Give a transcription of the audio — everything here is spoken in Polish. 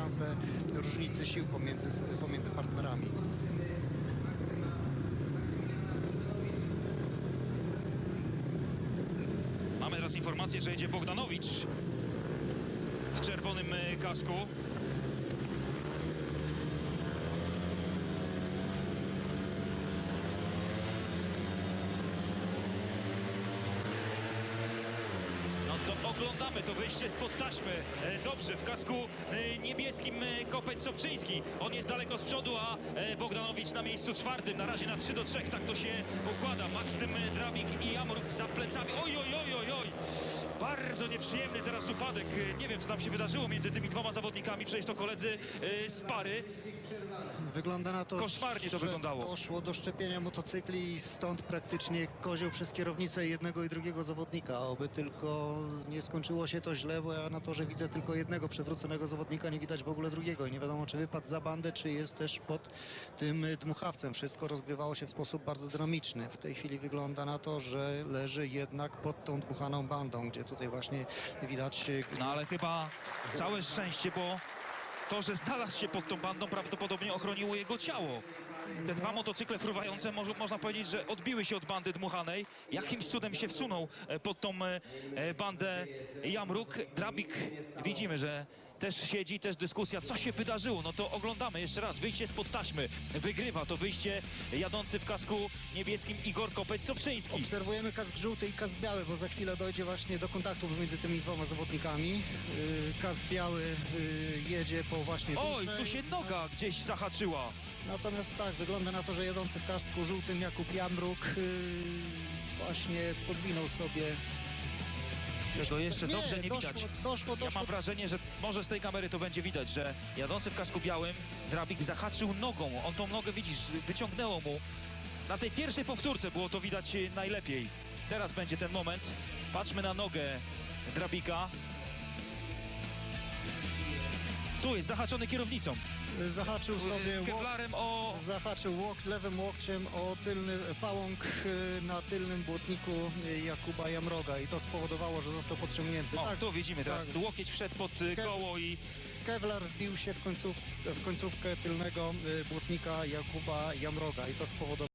szansę różnicy sił pomiędzy, pomiędzy partnerami. Mamy teraz informację, że jedzie Bogdanowicz w czerwonym e, kasku. No to oglądamy to wyjście spod taśmy. E, Dobrze, w kasku e, niebieskim e, Kopeć Sobczyński. On jest daleko z przodu, a Bogdanowicz na miejscu czwartym. Na razie na 3 do 3. Tak to się układa. Maksym Drabik i Jamruk za plecami. Oj, oj, oj, oj, oj. Bardzo nieprzyjemny teraz upadek. Nie wiem, co tam się wydarzyło między tymi dwoma zawodnikami. Przecież to koledzy e, z pary. Wygląda na to, Koszmarnie to że wyglądało. doszło do szczepienia motocykli i stąd praktycznie kozioł przez kierownicę jednego i drugiego zawodnika. Oby tylko nie skończyło się to źle, bo ja na torze widzę tylko jednego przewróconego zawodnika, nie widać w ogóle drugiego. I nie wiadomo, czy wypadł za bandę, czy jest też pod tym y, dmuchawcem. Wszystko rozgrywało się w sposób bardzo dynamiczny. W tej chwili wygląda na to, że leży jednak pod tą dmuchaną bandą, gdzie tutaj właśnie widać y, No ale chyba całe szczęście, bo to, że znalazł się pod tą bandą, prawdopodobnie ochroniło jego ciało. Te dwa motocykle fruwające, mo można powiedzieć, że odbiły się od bandy dmuchanej. Jakimś cudem się wsunął e, pod tą e, e, bandę Jamruk. Drabik, widzimy, że też siedzi, też dyskusja, co się wydarzyło. No to oglądamy jeszcze raz. Wyjście spod taśmy. Wygrywa to wyjście jadący w kasku niebieskim Igor Kopeć-Soprzyński. Obserwujemy kask żółty i kask biały, bo za chwilę dojdzie właśnie do kontaktu między tymi dwoma zawodnikami. Yy, Kask biały yy, jedzie po właśnie Oj, tu się noga gdzieś zahaczyła. Natomiast tak, wygląda na to, że jadący w kasku żółtym Jakub Jamruk yy, właśnie podwinął sobie. Tego jeszcze Nie, dobrze nie doszło, widać. Doszło, Ja doszło. mam wrażenie, że może z tej kamery to będzie widać, że jadący w kasku białym Drabik zahaczył nogą. On tą nogę, widzisz, wyciągnęło mu. Na tej pierwszej powtórce było to widać najlepiej. Teraz będzie ten moment. Patrzmy na nogę Drabika. Tu jest zahaczony kierownicą. Zahaczył sobie Kevlarem o... zahaczył łok, lewym łokciem o tylny pałąk yy, na tylnym błotniku yy, Jakuba Jamroga i to spowodowało, że został podciągnięty. O, tak, tu widzimy teraz. tak. Łokieć wszedł pod e, Kev- koło i Kevlar wbił się w, końców, w końcówkę tylnego y, błotnika Jakuba Jamroga i to spowodowało